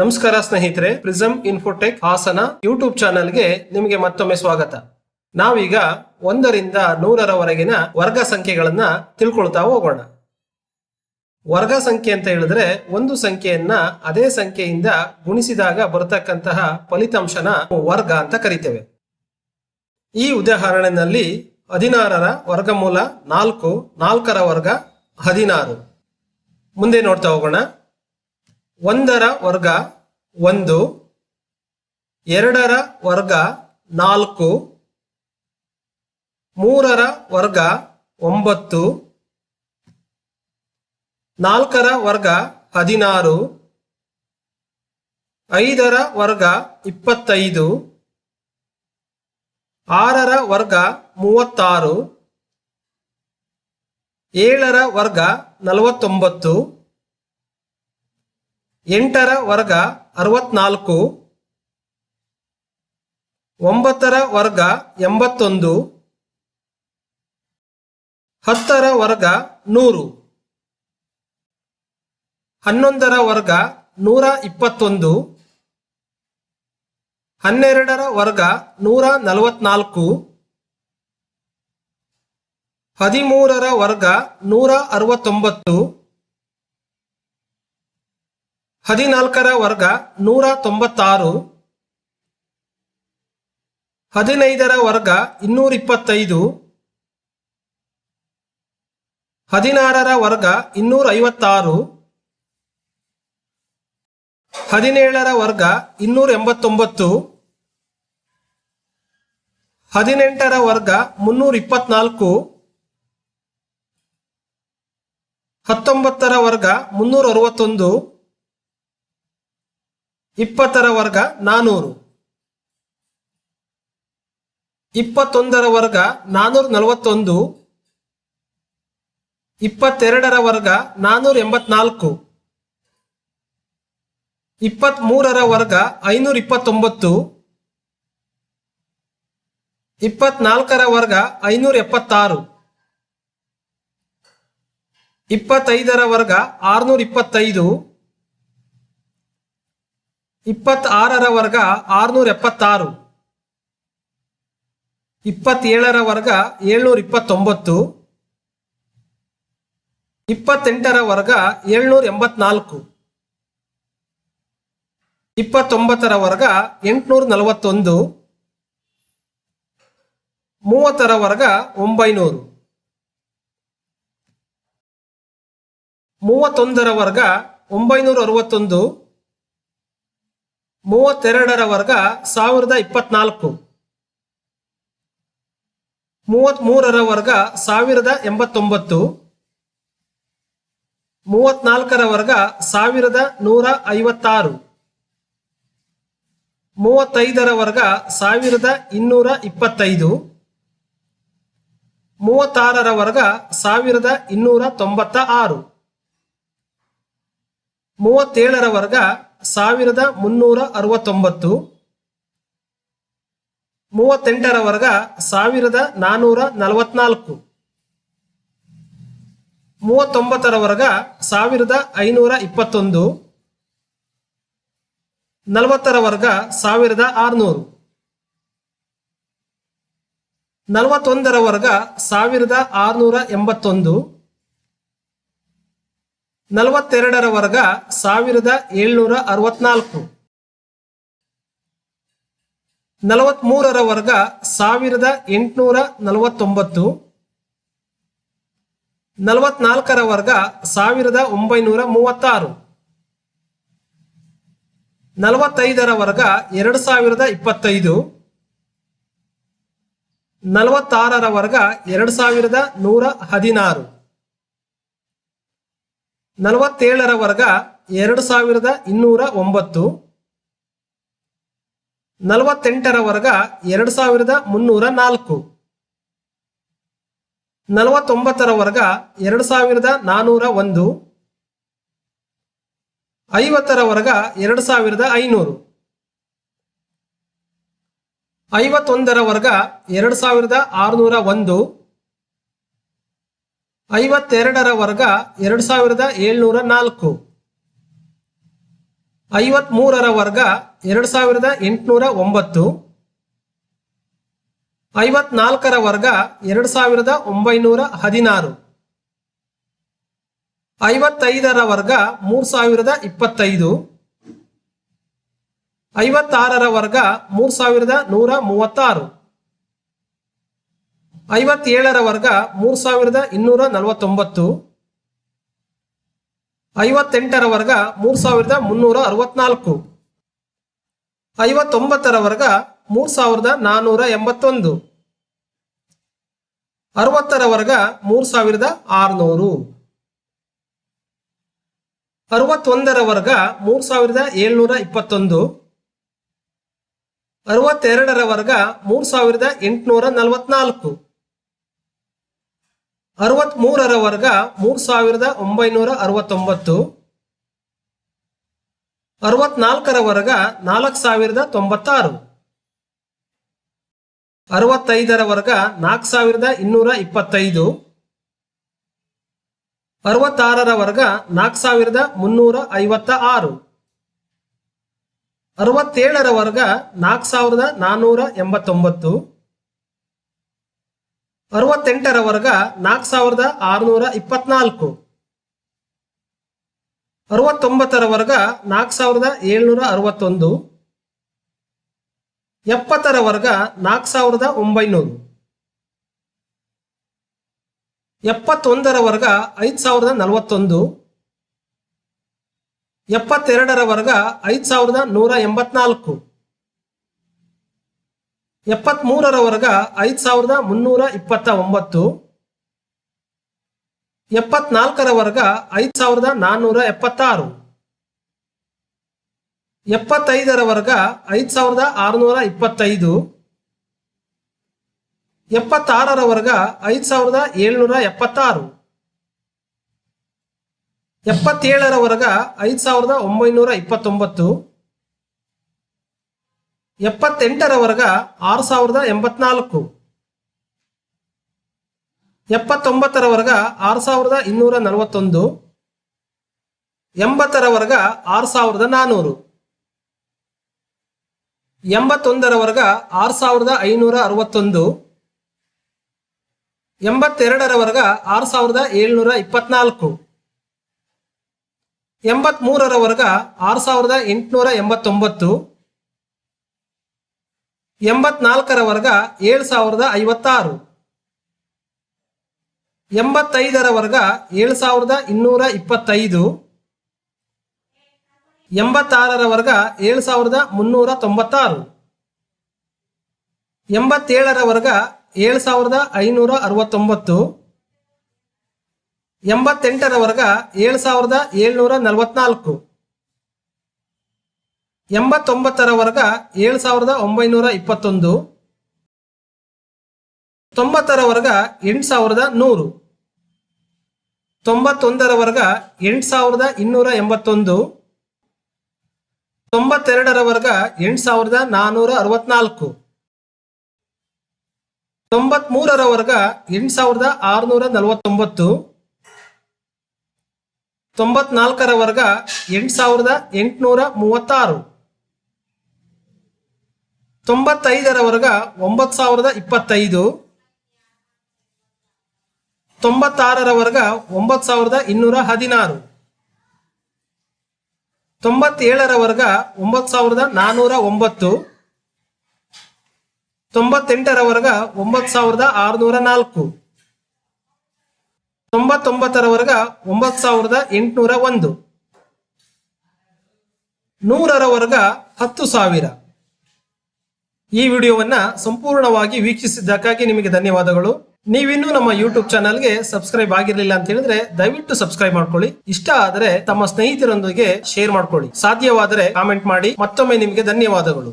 ನಮಸ್ಕಾರ ಸ್ನೇಹಿತರೆ prism Infotech Hassan YouTube ಚಾನೆಲ್ಗೆ ನಿಮಗೆ ಮತ್ತೊಮ್ಮೆ ಸ್ವಾಗತ. ನಾವೀಗ ಒಂದರಿಂದ ನೂರರವರೆಗಿನ ವರ್ಗ ಸಂಖ್ಯೆಗಳನ್ನ ತಿಳ್ಕೊಳ್ತಾ ಹೋಗೋಣ. ವರ್ಗ ಸಂಖ್ಯೆ ಅಂತ ಹೇಳಿದ್ರೆ ಒಂದು ಸಂಖ್ಯೆಯನ್ನ ಅದೇ ಸಂಖ್ಯೆಯಿಂದ ಗುಣಿಸಿದಾಗ ಬರತಕ್ಕಂತಹ ಫಲಿತಾಂಶನ ವರ್ಗ ಅಂತ ಕರಿತೇವೆ. ಈ ಉದಾಹರಣೆಯಲ್ಲಿ ಹದಿನಾರರ ವರ್ಗಮೂಲ ನಾಲ್ಕು, ನಾಲ್ಕರ ವರ್ಗ ಹದಿನಾರು. ಮುಂದೆ ನೋಡ್ತಾ ಹೋಗೋಣ. ಒಂದರ ವರ್ಗ ಒಂದು, ಎರಡರ ವರ್ಗ ನಾಲ್ಕು, ಮೂರರ ವರ್ಗ ಒಂಬತ್ತು, ನಾಲ್ಕರ ವರ್ಗ ಹದಿನಾರು, ಐದರ ವರ್ಗ ಇಪ್ಪತ್ತೈದು, ಆರರ ವರ್ಗ ಮೂವತ್ತಾರು, ಏಳರ ವರ್ಗ ನಲವತ್ತೊಂಬತ್ತು ಎಂಟರ ವರ್ಗ ಅರವತ್ನಾಲ್ಕು, ಒಂಬತ್ತರ ವರ್ಗ ಎಂಬತ್ತೊಂದು, ಹತ್ತರ ವರ್ಗ ನೂರು. ಹನ್ನೊಂದರ ವರ್ಗ ನೂರ ಇಪ್ಪತ್ತೊಂದು, ಹನ್ನೆರಡರ ವರ್ಗ ನೂರ ನಲವತ್ನಾಲ್ಕು, ಹದಿಮೂರರ ವರ್ಗ ನೂರ ಅರವತ್ತೊಂಬತ್ತು ಹದಿನಾಲ್ಕರ ವರ್ಗ ನೂರ ತೊಂಬತ್ತಾರು. ಹದಿನೈದರ ವರ್ಗ ಇನ್ನೂರ ಇಪ್ಪತ್ತೈದು. ಹದಿನಾರರ ವರ್ಗ ಇನ್ನೂರ ಐವತ್ತಾರು. ಹದಿನೇಳರ ವರ್ಗ ಇನ್ನೂರ ಎಂಬತ್ತೊಂಬತ್ತು. ಹದಿನೆಂಟರ ವರ್ಗ ಮುನ್ನೂರ ಇಪ್ಪತ್ನಾಲ್ಕು. ಹತ್ತೊಂಬತ್ತರ ವರ್ಗ ಮುನ್ನೂರ ಅರವತ್ತೊಂದು. ಇಪ್ಪತ್ತರ ವರ್ಗ ನಾನೂರು. ಇಪ್ಪತ್ತೊಂದರ ವರ್ಗ ನಾನೂರ ನಲವತ್ತೊಂದು. ಇಪ್ಪತ್ತೆರಡರ ವರ್ಗ ನಾನೂರ ಎಂಬತ್ನಾಲ್ಕು. ಇಪ್ಪತ್ತ್ ಮೂರರ ವರ್ಗ ಐನೂರ ಇಪ್ಪತ್ತೊಂಬತ್ತು. ಇಪ್ಪತ್ನಾಲ್ಕರ ವರ್ಗ ಐನೂರ ಎಪ್ಪತ್ತಾರು. ಇಪ್ಪತ್ತೈದರ ವರ್ಗ ಆರುನೂರ ಇಪ್ಪತ್ತೈದು. ಇಪ್ಪತ್ತಾರರ ವರ್ಗ ಆರುನೂರ ಎಪ್ಪತ್ತಾರು. ಇಪ್ಪತ್ತೇಳರ ವರ್ಗ ಏಳ್ನೂರ ಇಪ್ಪತ್ತೊಂಬತ್ತು. ಇಪ್ಪತ್ತೆಂಟರ ವರ್ಗ ಏಳ್ನೂರ ಎಂಬತ್ನಾಲ್ಕು. ಇಪ್ಪತ್ತೊಂಬತ್ತರ ವರ್ಗ ಎಂಟುನೂರ ನಲವತ್ತೊಂದು. ಮೂವತ್ತರ ವರ್ಗ ಒಂಬೈನೂರು. ಮೂವತ್ತೊಂದರ ವರ್ಗ ಒಂಬೈನೂರ ಅರವತ್ತೊಂದು. ಮೂವತ್ತೆರಡರ ವರ್ಗ ಸಾವಿರದ ಇಪ್ಪತ್ನಾಲ್ಕು. ಮೂವತ್ಮೂರರ ವರ್ಗ ಸಾವಿರದ ಎಂಬತ್ತೊಂಬತ್ತು. ಮೂವತ್ನಾಲ್ಕರ ವರ್ಗ ಸಾವಿರದ ನೂರ ಐವತ್ತಾರು. ಮೂವತ್ತೈದರ ವರ್ಗ ಸಾವಿರದ ಇನ್ನೂರ ಇಪ್ಪತ್ತೈದು. ಮೂವತ್ತಾರರ ವರ್ಗ ಸಾವಿರದ ಇನ್ನೂರ ತೊಂಬತ್ತ ಆರು ಮೂವತ್ತೇಳರ ವರ್ಗ ಸಾವಿರದ ಮುನ್ನೂರ ಅರವತ್ತೊಂಬತ್ತು. ಮೂವತ್ತೆಂಟರ ವರ್ಗ ಸಾವಿರದ ನಾನೂರ ನಲವತ್ನಾಲ್ಕು. ಮೂವತ್ತೊಂಬತ್ತರ ವರ್ಗ ಸಾವಿರದ ಐನೂರ ಇಪ್ಪತ್ತೊಂದು. ನಲವತ್ತರ ವರ್ಗ ಸಾವಿರದ ಆರುನೂರು. ನಲವತ್ತೊಂದರ ವರ್ಗ ಸಾವಿರದ ಆರುನೂರ ಎಂಬತ್ತೊಂದು. ನಲವತ್ತೆರಡರ ವರ್ಗ ಸಾವಿರದ ಏಳ್ನೂರ ಅರವತ್ನಾಲ್ಕು. ನಲವತ್ಮೂರರ ವರ್ಗ ಸಾವಿರದ ಎಂಟುನೂರ ನಲವತ್ತೊಂಬತ್ತು. ನಲವತ್ನಾಲ್ಕರ ವರ್ಗ ಸಾವಿರದ ಒಂಬೈನೂರ ಮೂವತ್ತಾರು. ನಲವತ್ತೈದರ ವರ್ಗ ಎರಡು ಸಾವಿರದ ಇಪ್ಪತ್ತೈದು. ನಲವತ್ತಾರರ ವರ್ಗ ಎರಡು ಸಾವಿರದ ನೂರ ಹದಿನಾರು. ನಲವತ್ತೇಳರ ವರ್ಗ ಎರಡು ಸಾವಿರದ ಇನ್ನೂರ ಒಂಬತ್ತು ನಲವತ್ತೆಂಟರ ವರ್ಗ ಎರಡು ಸಾವಿರದ ಮುನ್ನೂರ ನಾಲ್ಕು ನಲವತ್ತೊಂಬತ್ತರ ವರ್ಗ ಎರಡು ಸಾವಿರದ ನಾನೂರ ಒಂದು ಐವತ್ತರ ವರ್ಗ ಎರಡು ಸಾವಿರದ ಐನೂರು. ಐವತ್ತೊಂದರ ವರ್ಗ ಎರಡು ಸಾವಿರದ ಆರುನೂರ ಒಂದು ಐವತ್ತೆರಡರ ವರ್ಗ ಎರಡು ಸಾವಿರದ ಏಳ್ನೂರ ನಾಲ್ಕು. ಐವತ್ಮೂರರ ವರ್ಗ ಎರಡು ಸಾವಿರದ ಎಂಟುನೂರ ಒಂಬತ್ತು. ಐವತ್ನಾಲ್ಕರ ವರ್ಗ ಎರಡು ಸಾವಿರದ ಒಂಬೈನೂರ ಹದಿನಾರು. ಐವತ್ತೈದರ ವರ್ಗ ಮೂರು ಸಾವಿರದ ಇಪ್ಪತ್ತೈದು. ಐವತ್ತಾರರ ವರ್ಗ ಮೂರು ಸಾವಿರದ ನೂರ ಮೂವತ್ತಾರು. ಐವತ್ತೇಳರ ವರ್ಗ ಮೂರು ಸಾವಿರದ ಇನ್ನೂರ ನಲವತ್ತೊಂಬತ್ತು. ಐವತ್ತೆಂಟರ ವರ್ಗ ಮೂರು ಸಾವಿರದ ಮುನ್ನೂರ ಅರವತ್ನಾಲ್ಕು. ಐವತ್ತೊಂಬತ್ತರ ವರ್ಗ ಮೂರು ಸಾವಿರದ ನಾನ್ನೂರ ಎಂಬತ್ತೊಂದು. ಅರವತ್ತರ ವರ್ಗ ಮೂರು ಸಾವಿರದ ಆರುನೂರು. ಅರವತ್ತೊಂದರ ವರ್ಗ ಮೂರು ಸಾವಿರದ ಏಳ್ನೂರ ಇಪ್ಪತ್ತೊಂದು. ಅರವತ್ತೆರಡರ ವರ್ಗ ಮೂರು ಸಾವಿರದ ಎಂಟುನೂರ ನಲವತ್ನಾಲ್ಕು. ಅರವತ್ಮೂರರ ವರ್ಗ ಮೂರ್ ಸಾವಿರದ ಒಂಬೈನೂರ ಅರವತ್ತೊಂಬತ್ತು. ಅರವತ್ನಾಲ್ಕರ ವರ್ಗ ನಾಲ್ಕು ಸಾವಿರದ ತೊಂಬತ್ತಾರು. ಅರವತ್ತೈದರ ವರ್ಗ ನಾಲ್ಕು ಸಾವಿರದ ಇನ್ನೂರ ಇಪ್ಪತ್ತೈದು. ಅರವತ್ತಾರರ ವರ್ಗ ನಾಲ್ಕು ಸಾವಿರದ ಮುನ್ನೂರ ಐವತ್ತ ಆರು ಅರವತ್ತೇಳರ ವರ್ಗ ನಾಲ್ಕು ಸಾವಿರದ ನಾನ್ನೂರ ಎಂಬತ್ತೊಂಬತ್ತು. ಅರವತ್ತೆಂಟರ ವರ್ಗ ನಾಲ್ಕು ಸಾವಿರದ ಆರುನೂರ ಇಪ್ಪತ್ನಾಲ್ಕು. ಅರವತ್ತೊಂಬತ್ತರ ವರ್ಗ ನಾಲ್ಕು ಸಾವಿರದ ಏಳ್ನೂರ ಅರವತ್ತೊಂದು. ಎಪ್ಪತ್ತರ ವರ್ಗ ನಾಲ್ಕು ಸಾವಿರದ ಒಂಬೈನೂರು. ಎಪ್ಪತ್ತೊಂದರ ವರ್ಗ ಐದು ಸಾವಿರದ ನಲವತ್ತೊಂದು. ಎಪ್ಪತ್ತೆರಡರ ವರ್ಗ ಐದು ಸಾವಿರದ ನೂರ ಎಂಬತ್ನಾಲ್ಕು. ಎಪ್ಪತ್ಮೂರರ ವರ್ಗ ಐದು ಸಾವಿರದ ಮುನ್ನೂರ ಇಪ್ಪತ್ತ ಒಂಬತ್ತು ಎಪ್ಪತ್ನಾಲ್ಕರ ವರ್ಗ ಐದು ಸಾವಿರದ ನಾನ್ನೂರ ಎಪ್ಪತ್ತಾರು. ಎಪ್ಪತ್ತೈದರ ವರ್ಗ ಐದು ಸಾವಿರದ ಆರುನೂರ ಇಪ್ಪತ್ತೈದು. ಎಪ್ಪತ್ತಾರರ ವರ್ಗ ಐದು ಸಾವಿರದ ಏಳ್ನೂರ ಎಪ್ಪತ್ತಾರು. ಎಪ್ಪತ್ತೇಳರ ವರ್ಗ ಐದು ಸಾವಿರದ ಒಂಬೈನೂರ ಇಪ್ಪತ್ತೊಂಬತ್ತು. ಎಪ್ಪತ್ತೆಂಟರ ವರ್ಗ ಆರು ಸಾವಿರದ ಎಂಬತ್ನಾಲ್ಕು. ಎಪ್ಪತ್ತೊಂಬತ್ತರ ವರ್ಗ ಆರು ಸಾವಿರದ ಇನ್ನೂರ ನಲವತ್ತೊಂದು. ಎಂಬತ್ತರ ವರ್ಗ ಆರು ಸಾವಿರದ ನಾನ್ನೂರು ಎಂಬತ್ತೊಂದರ ವರ್ಗ ಆರು ಸಾವಿರದ ಐನೂರ ಅರವತ್ತೊಂದು. ಎಂಬತ್ತೆರಡರ ವರ್ಗ ಆರು ಸಾವಿರದ ಏಳ್ನೂರ ಇಪ್ಪತ್ನಾಲ್ಕು. ಎಂಬತ್ಮೂರರ ವರ್ಗ ಆರು ಸಾವಿರದ ಎಂಟುನೂರ ಎಂಬತ್ತೊಂಬತ್ತು. ಎಂಬತ್ನಾಲ್ಕರ ವರ್ಗ ಏಳು ಸಾವಿರದ ಐವತ್ತಾರು. ಎಂಬತ್ತೈದರ ವರ್ಗ ಏಳು ಸಾವಿರದ ಇನ್ನೂರ ಇಪ್ಪತ್ತೈದು. ಎಂಬತ್ತಾರರ ವರ್ಗ ಏಳು ಸಾವಿರದ ಮುನ್ನೂರ ತೊಂಬತ್ತಾರು. ಎಂಬತ್ತೇಳರ ವರ್ಗ ಏಳು ಸಾವಿರದ ಐನೂರ ಅರವತ್ತೊಂಬತ್ತು. ಎಂಬತ್ತೆಂಟರ ವರ್ಗ ಏಳು ಸಾವಿರದ ಏಳ್ನೂರ ನಲವತ್ನಾಲ್ಕು. ಎಂಬತ್ತೊಂಬತ್ತರ ವರ್ಗ ಏಳು ಸಾವಿರದ ಒಂಬೈನೂರ ಇಪ್ಪತ್ತೊಂದು. ತೊಂಬತ್ತರ ವರ್ಗ ಎಂಟು ಸಾವಿರದ ನೂರು. ತೊಂಬತ್ತೊಂದರ ವರ್ಗ ಎಂಟು ಸಾವಿರದ ಇನ್ನೂರ ಎಂಬತ್ತೊಂದು. ತೊಂಬತ್ತೆರಡರ ವರ್ಗ ಎಂಟು ಸಾವಿರದ ನಾನ್ನೂರ ಅರವತ್ನಾಲ್ಕು. ತೊಂಬತ್ಮೂರರ ವರ್ಗ ಎಂಟು ಸಾವಿರದ ಆರುನೂರ ನಲವತ್ತೊಂಬತ್ತು. ತೊಂಬತ್ನಾಲ್ಕರ ವರ್ಗ ಎಂಟು ಸಾವಿರದ ಎಂಟುನೂರ ಮೂವತ್ತಾರು. ತೊಂಬತ್ತೈದರ ವರ್ಗ ಒಂಬತ್ತು ಸಾವಿರದ ಇಪ್ಪತ್ತೈದು. ತೊಂಬತ್ತಾರರ ವರ್ಗ ಒಂಬತ್ತು ಸಾವಿರದ ಇನ್ನೂರ ಹದಿನಾರು. ತೊಂಬತ್ತೇಳರ ವರ್ಗ ಒಂಬತ್ತು ಸಾವಿರದ ನಾನ್ನೂರ ಒಂಬತ್ತು. ತೊಂಬತ್ತೆಂಟರ ವರ್ಗ ಒಂಬತ್ತು ಸಾವಿರದ ಆರುನೂರ ನಾಲ್ಕು. ತೊಂಬತ್ತೊಂಬತ್ತರ ವರ್ಗ ಒಂಬತ್ತು ಸಾವಿರದ ಎಂಟುನೂರ ಒಂದು. ನೂರರ ವರ್ಗ ಹತ್ತು ಸಾವಿರ. ಈ ವಿಡಿಯೋವನ್ನ ಸಂಪೂರ್ಣವಾಗಿ ವೀಕ್ಷಿಸಿದ್ದಕ್ಕಾಗಿ ನಿಮಗೆ ಧನ್ಯವಾದಗಳು. ನೀವಿನ್ನೂ ನಮ್ಮ ಯೂಟ್ಯೂಬ್ ಚಾನಲ್ಗೆ ಸಬ್ಸ್ಕ್ರೈಬ್ ಆಗಿರಲಿಲ್ಲ ಅಂತ ಹೇಳಿದ್ರೆ ದಯವಿಟ್ಟು ಸಬ್ಸ್ಕ್ರೈಬ್ ಮಾಡ್ಕೊಳ್ಳಿ. ಇಷ್ಟ ಆದರೆ ತಮ್ಮ ಸ್ನೇಹಿತರೊಂದಿಗೆ ಶೇರ್ ಮಾಡ್ಕೊಳ್ಳಿ. ಸಾಧ್ಯವಾದರೆ ಕಾಮೆಂಟ್ ಮಾಡಿ. ಮತ್ತೊಮ್ಮೆ ನಿಮಗೆ ಧನ್ಯವಾದಗಳು.